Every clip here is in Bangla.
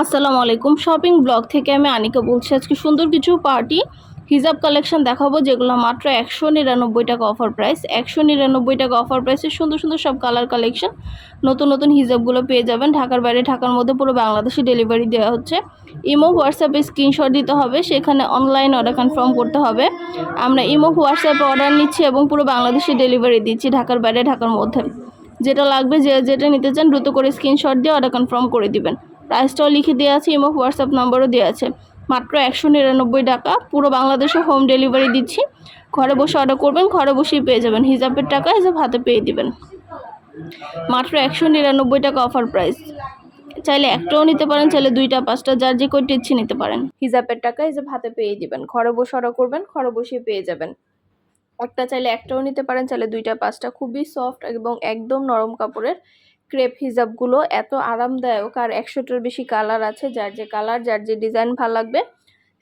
আসসালামু আলাইকুম। শপিং ব্লগ থেকে আমি আনিকা বলছি, আজকে সুন্দর কিছু পার্টি হিজাব কালেকশন দেখাবো, যেগুলো মাত্র একশো নিরানব্বই টাকা অফার প্রাইস একশো নিরানব্বই টাকা অফার প্রাইসে সুন্দর সুন্দর সব কালার কালেকশন নতুন নতুন হিজাবগুলো পেয়ে যাবেন। ঢাকার বাইরে, ঢাকার মধ্যে পুরো বাংলাদেশে ডেলিভারি দেওয়া হচ্ছে। ইমো হোয়াটসঅ্যাপে স্ক্রিনশট দিতে হবে, সেখানে অনলাইন অর্ডার কনফার্ম করতে হবে। আমরা ইমো হোয়াটসঅ্যাপে অর্ডার নিচ্ছি এবং পুরো বাংলাদেশে ডেলিভারি দিচ্ছি, ঢাকার বাইরে, ঢাকার মধ্যে। যেটা লাগবে, যে যেটা নিতে চান, দ্রুত করে স্ক্রিনশট দিয়ে অর্ডার কনফার্ম করে দিবেন। প্রাইসটাও লিখে দেওয়া আছে এবং হোয়াটসঅ্যাপ নাম্বারও দেওয়া আছে। মাত্র একশো নিরানব্বই টাকা। পুরো বাংলাদেশে হোম ডেলিভারি দিচ্ছি। ঘরে বসে অর্ডার করবেন, ঘরে বসেই পেয়ে যাবেন। হিজাবের টাকা হিসাব হাতে পেয়ে দিবেন। মাত্র একশো নিরানব্বই টাকা অফার প্রাইস চাইলে একটাও নিতে পারেন, চাইলে দুইটা, পাঁচটা, যার যে কয়টি ইচ্ছে নিতে পারেন। হিজাবের টাকা হিসাব হাতে পেয়ে দিবেন। ঘরে বসে অর্ডার করবেন, ঘরে বসেই পেয়ে যাবেন। একটা চাইলে একটাও নিতে পারেন, চাইলে দুইটা, পাঁচটা। খুবই সফট এবং একদম নরম কাপড়ের ক্রেপ হিজাবগুলো এত আরামদায়ক আর একশোটার বেশি কালার আছে, যার যে কালার, যার যে ডিজাইন ভালো লাগবে,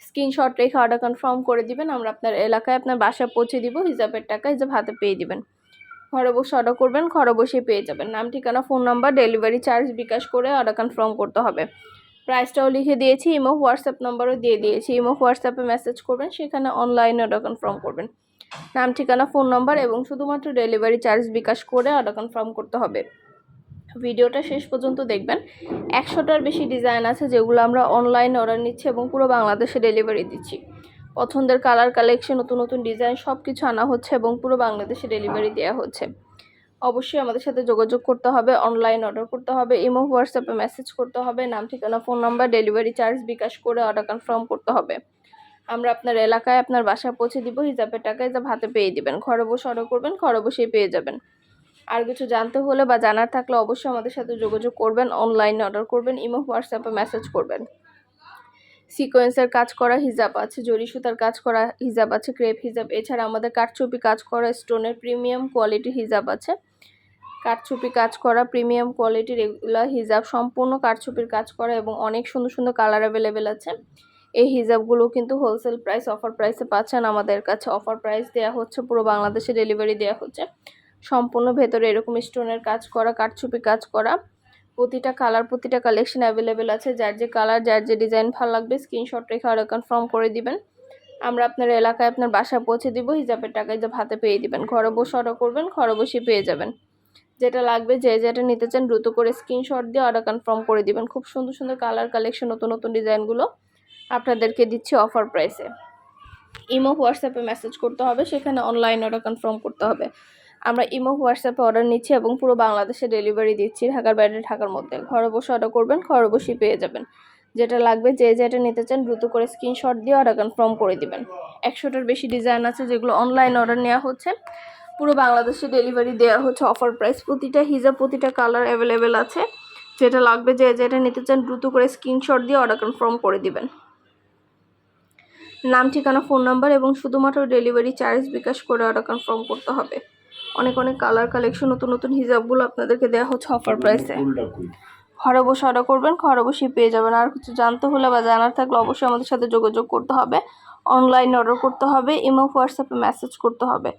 স্ক্রিনশট রেখে অর্ডার কনফার্ম করে দিবেন, আমরা আপনার এলাকায় আপনার বাসায় পৌঁছে দিব, হিজাবের টাকা হিজাব হাতে পেয়ে দিবেন। ঘরে বসে অর্ডার করবেন, ঘরে বসে পেয়ে যাবেন। নাম, ঠিকানা phone number delivery charge bKash করে অর্ডার কনফার্ম করতে হবে। প্রাইসটাও লিখে দিয়েছি ইমো হোয়াটসঅ্যাপ নাম্বারও দিয়ে দিয়েছি। ইমো হোয়াটসঅ্যাপে মেসেজ করবেন, সেখানে অনলাইনে অর্ডার কনফার্ম করবেন। নাম, ঠিকানা ফোন নাম্বার এবং শুধুমাত্র ডেলিভারি চার্জ বিকাশ করে অর্ডার কনফার্ম করতে হবে। ভিডিওটা শেষ পর্যন্ত দেখবেন। একশোটার বেশি ডিজাইন আছে যেগুলো আমরা অনলাইন অর্ডার নিচ্ছি এবং পুরো বাংলাদেশে ডেলিভারি দিচ্ছি। পছন্দের কালার কালেকশন নতুন নতুন ডিজাইন সব কিছু আনা হচ্ছে এবং পুরো বাংলাদেশে ডেলিভারি দেওয়া হচ্ছে। অবশ্যই আমাদের সাথে যোগাযোগ করতে হবে অনলাইন অর্ডার করতে হবে ইমো হোয়াটসঅ্যাপে মেসেজ করতে হবে, নাম, ঠিকানা phone number delivery charge bKash করে অর্ডার কনফার্ম করতে হবে। আমরা আপনার এলাকায় আপনার বাসায় পৌঁছে দিব, হিসাবের টাকা হিসাব হাতে পেয়ে দিবেন। ঘরে বসে অর্ডার করবেন, ঘরে বসেই পেয়ে যাবেন। আর কিছু জানতে হলে বা জানার থাকলে অবশ্যই আমাদের সাথে যোগাযোগ করবেন অনলাইনে অর্ডার করবেন ইমো হোয়াটসঅ্যাপে মেসেজ করবেন। সিকোয়েন্সের কাজ করা হিজাব আছে, জরি সুতার কাজ করা হিজাব আছে ক্রেপ হিজাব, এছাড়া আমাদের কাঠচুপি কাজ করা স্টোনের প্রিমিয়াম কোয়ালিটির হিজাব আছে। কাঠচুপি কাজ করা প্রিমিয়াম কোয়ালিটির এগুলা হিজাব, সম্পূর্ণ কাঠচুপির কাজ করা এবং অনেক সুন্দর সুন্দর কালার অ্যাভেলেবেল আছে। এই হিজাবগুলো কিন্তু হোলসেল প্রাইস অফার প্রাইসে পাচ্ছেন আমাদের কাছে। অফার প্রাইস দেওয়া হচ্ছে, পুরো বাংলাদেশে ডেলিভারি দেওয়া হচ্ছে। সম্পূর্ণ ভেতরে এরকম স্টোনের কাজ করা, কাঠছুপি কাজ করা। প্রতিটা কালার প্রতিটা কালেকশন অ্যাভেলেবেল আছে। যার যে কালার যার যে ডিজাইন ভালো লাগবে স্ক্রিনশট রেখে অর্ডার কনফার্ম করে দিবেন। আমরা আপনার এলাকায় আপনার বাসায় পৌঁছে দিব, হিজাবের টাকা হিজাব হাতে পেয়ে দিবেন। ঘরে বসে অর্ডার করবেন, ঘরে বসে পেয়ে যাবেন। যেটা লাগবে, যে যেটা নিতে চান দ্রুত করে স্ক্রিনশট দিয়ে অর্ডার কনফার্ম করে দিবেন। খুব সুন্দর সুন্দর কালার কালেকশন নতুন নতুন ডিজাইনগুলো আপনাদেরকে দিচ্ছি অফার প্রাইসে ইমো, হোয়াটসঅ্যাপে মেসেজ করতে হবে, সেখানে অনলাইন অর্ডার কনফার্ম করতে হবে। আমরা ইমো, হোয়াটসঅ্যাপে অর্ডার নিচ্ছি এবং পুরো বাংলাদেশে ডেলিভারি দিচ্ছি ঢাকার বাইরে, ঢাকার মধ্যে। ঘরে বসে অর্ডার করবেন, ঘরে বসেই পেয়ে যাবেন। যেটা লাগবে, যে যেটা নিতে চান দ্রুত করে স্ক্রিনশট দিয়ে অর্ডার কনফার্ম করে দিবেন। একশোটার বেশি ডিজাইন আছে যেগুলো অনলাইন অর্ডার নেওয়া হচ্ছে। পুরো বাংলাদেশে ডেলিভারি দেওয়া হচ্ছে অফার প্রাইস প্রতিটা হিজাব, প্রতিটা কালার অ্যাভেলেবেল আছে। যেটা লাগবে, যে যেটা নিতে চান দ্রুত করে স্ক্রিনশট দিয়ে অর্ডার কনফার্ম করে দিবেন। নাম, ঠিকানা ফোন নাম্বার এবং শুধুমাত্র ডেলিভারি চার্জ বিকাশ করে অর্ডার কনফার্ম করতে হবে। অনেক অনেক কালার কালেকশন নতুন নতুন হিজাবগুলো আপনাদেরকে দেওয়া হচ্ছে অফার প্রাইসে ঘরে বসে অর্ডার করবেন ঘরে বসেই পেয়ে যাবেন। আর কিছু জানতে হলে বা জানার থাকলে অবশ্যই আমাদের সাথে যোগাযোগ করতে হবে। অনলাইনে অর্ডার করতে হবে ইমো হোয়াটসঅ্যাপে মেসেজ করতে হবে।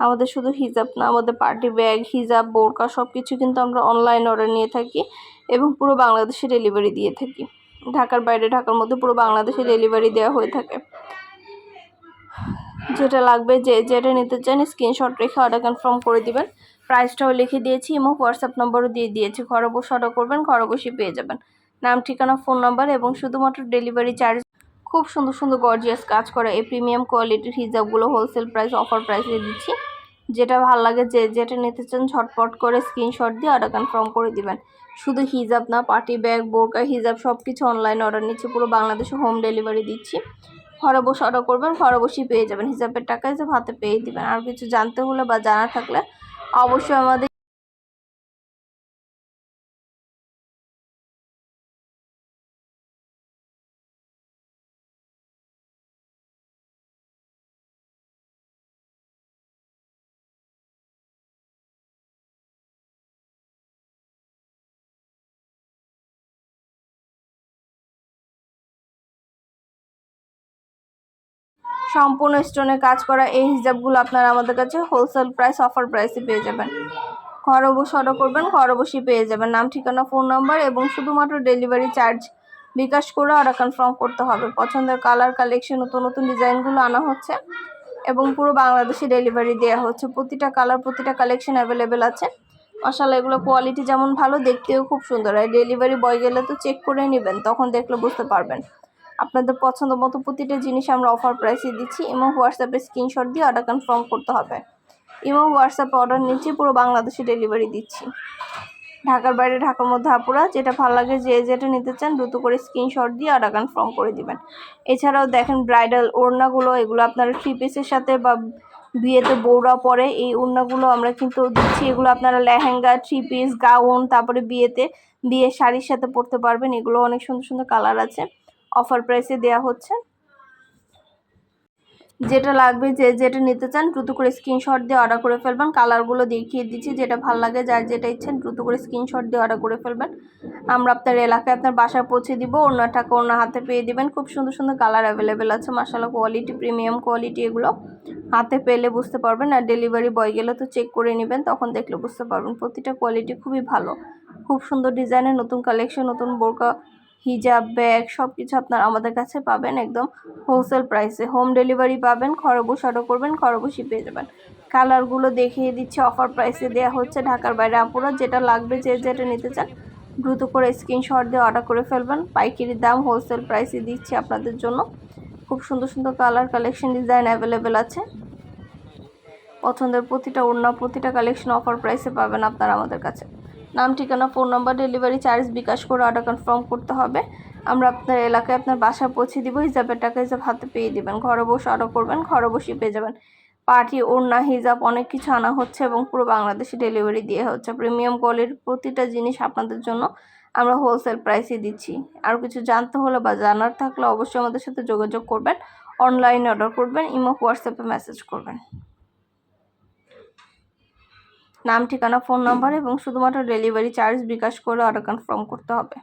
আমাদের শুধু হিজাব না আমাদের পার্টি ব্যাগ হিজাব বোরকা সব কিছু কিন্তু আমরা অনলাইন অর্ডার নিয়ে থাকি এবং পুরো বাংলাদেশে ডেলিভারি দিয়ে থাকি। ঢাকার বাইরে ঢাকার মধ্যে পুরো বাংলাদেশে ডেলিভারি দেওয়া হয়ে থাকে। যেটা লাগবে যে যেটা নিতে চান স্ক্রিনশট রেখে অর্ডার কনফার্ম করে দিবেন। প্রাইসটাও লিখে দিয়েছি এবং হোয়াটসঅ্যাপ নম্বরও দিয়ে দিয়েছি। ঘরে বসে অর্ডার করবেন, ঘরে বসে পেয়ে যাবেন। নাম, ঠিকানা ফোন নাম্বার এবং শুধুমাত্র ডেলিভারি চার্জ খুব সুন্দর সুন্দর গর্জিয়াস কাজ করা এই প্রিমিয়াম কোয়ালিটির হিজাবগুলো হোলসেল প্রাইস অফার প্রাইসে দিচ্ছি। যেটা ভালো লাগে, যে যেটা নিতে চান, ঝটপট করে স্ক্রিনশট দিয়ে অর্ডার কনফার্ম করে দিবেন। শুধু হিজাব না পার্টি ব্যাগ, বোরকা, হিজাব সব কিছু অনলাইনে অর্ডার নিচ্ছি, পুরো বাংলাদেশে হোম ডেলিভারি দিচ্ছি। ঘরে বসে অর্ডার করবেন বসেই পেয়ে যাবেন। হিসাবের টাকা হিসাব হাতে পেয়ে দিবেন। আর কিছু জানতে হলে বা জানা থাকলে অবশ্যই আমাদের সম্পূর্ণ স্টোনে কাজ করা এই হিজাবগুলো আপনারা আমাদের কাছে হোলসেল প্রাইস অফার প্রাইসে পেয়ে যাবেন। ঘরে বসে অর্ডার করবেন, ঘরে বসেই পেয়ে যাবেন। নাম, ঠিকানা ফোন নাম্বার এবং শুধুমাত্র ডেলিভারি চার্জ বিকাশ করে অর্ডার কনফার্ম করতে হবে। পছন্দের কালার কালেকশন নতুন নতুন ডিজাইনগুলো আনা হচ্ছে এবং পুরো বাংলাদেশে ডেলিভারি দেওয়া হচ্ছে। প্রতিটা কালার প্রতিটা কালেকশন অ্যাভেলেবেল আছে। মাসাল্লাহ এগুলো কোয়ালিটি যেমন ভালো, দেখতেও খুব সুন্দর। হয় ডেলিভারি বয় গেলে তো চেক করে নেবেন, তখন দেখলে বুঝতে পারবেন। আপনাদের পছন্দ মতো প্রতিটা জিনিস আমরা অফার প্রাইসে দিচ্ছি। এবং হোয়াটসঅ্যাপে স্ক্রিনশট দিয়ে অর্ডার কনফার্ম করতে হবে। এবং হোয়াটসঅ্যাপে অর্ডার নিচ্ছি, পুরো বাংলাদেশে ডেলিভারি দিচ্ছি। ঢাকার বাইরে, ঢাকার মধ্যে আপুরা, যেটা ভালো লাগে, যে যেটা নিতে চান, দ্রুত করে স্ক্রিনশট দিয়ে অর্ডার কনফার্ম করে দিবেন। এছাড়াও দেখেন ব্রাইডাল ওড়নাগুলো, এগুলো আপনারা থ্রি পিসের সাথে বা বিয়েতে বৌরা পরে, এই ওড়নাগুলো আমরা কিন্তু দিচ্ছি। এগুলো আপনারা লেহেঙ্গা থ্রি পিস গাউন তারপরে বিয়েতে, বিয়ের শাড়ির সাথে পরতে পারবেন। এগুলো অনেক সুন্দর সুন্দর কালার আছে। অফার প্রাইসে দেওয়া হচ্ছে। যেটা লাগবে যে যেটা নিতে চান, দ্রুত করে স্ক্রিনশট দিয়ে অর্ডার করে ফেলবেন। কালারগুলো দেখিয়ে দিচ্ছি, যেটা ভালো লাগে, যার যেটা ইচ্ছেন দ্রুত করে স্ক্রিনশট দিয়ে অর্ডার করে ফেলবেন। আমরা আপনার এলাকায় আপনার বাসায় পৌঁছে দিব, অন্য টাকা অন্য হাতে পেয়ে দিবেন। খুব সুন্দর সুন্দর কালার অ্যাভেলেবেল আছে মাসালা কোয়ালিটি প্রিমিয়াম কোয়ালিটি এগুলো। হাতে পেলে বুঝতে পারবেন আর ডেলিভারি বয় গেলে তো চেক করে নেবেন, তখন দেখলে বুঝতে পারবেন। প্রতিটা কোয়ালিটি খুবই ভালো। খুব সুন্দর ডিজাইনের নতুন কালেকশন নতুন বোরকা হিজাব, ব্যাগ সব কিছু আপনার আমাদের কাছে পাবেন একদম হোলসেল প্রাইসে হোম ডেলিভারি পাবেন বসে অর্ডার করবেন বসে পেয়ে যাবেন। কালারগুলো দেখিয়ে দিচ্ছে অফার প্রাইসে দেওয়া হচ্ছে ঢাকার বাইরে। আপুরা যেটা লাগবে, যে যেটা নিতে চান, দ্রুত করে স্ক্রিনশট দিয়ে অর্ডার করে ফেলবেন। পাইকারি দাম হোলসেল প্রাইসে দিচ্ছি আপনাদের জন্য। খুব সুন্দর সুন্দর কালার কালেকশন ডিজাইন অ্যাভেলেবেল আছে। পছন্দের প্রতিটা ওড়না, প্রতিটা কালেকশন অফার প্রাইসে পাবেন আপনারা আমাদের কাছে। নাম, ঠিকানা, phone number, delivery charge bKash করে অর্ডার কনফার্ম করতে হবে। আমরা আপনার এলাকায় আপনার বাসায় পৌঁছে দিব, হিসাবের টাকা হিসাব হাতে পেয়ে দিবেন। ঘরে বসে অর্ডার করবেন, ঘরে বসে পেয়ে যাবেন। পার্টি, ওড়না, হিজাব, অনেক কিছু আনা হচ্ছে এবং পুরো বাংলাদেশে ডেলিভারি দিয়ে হচ্ছে। প্রিমিয়াম কোয়ালিটির প্রতিটা জিনিস আপনাদের জন্য আমরা হোলসেল প্রাইসে দিচ্ছি। আর কিছু জানতে হলে বা জানার থাকলে অবশ্যই আমাদের সাথে যোগাযোগ করবেন। অনলাইনে অর্ডার করবেন ইমো হোয়াটসঅ্যাপে মেসেজ করবেন। নাম ঠিকানা ফোন নাম্বার এবং শুধুমাত্র ডেলিভারি চার্জ বিকাশ করে অর্ডার কনফার্ম করতে হবে।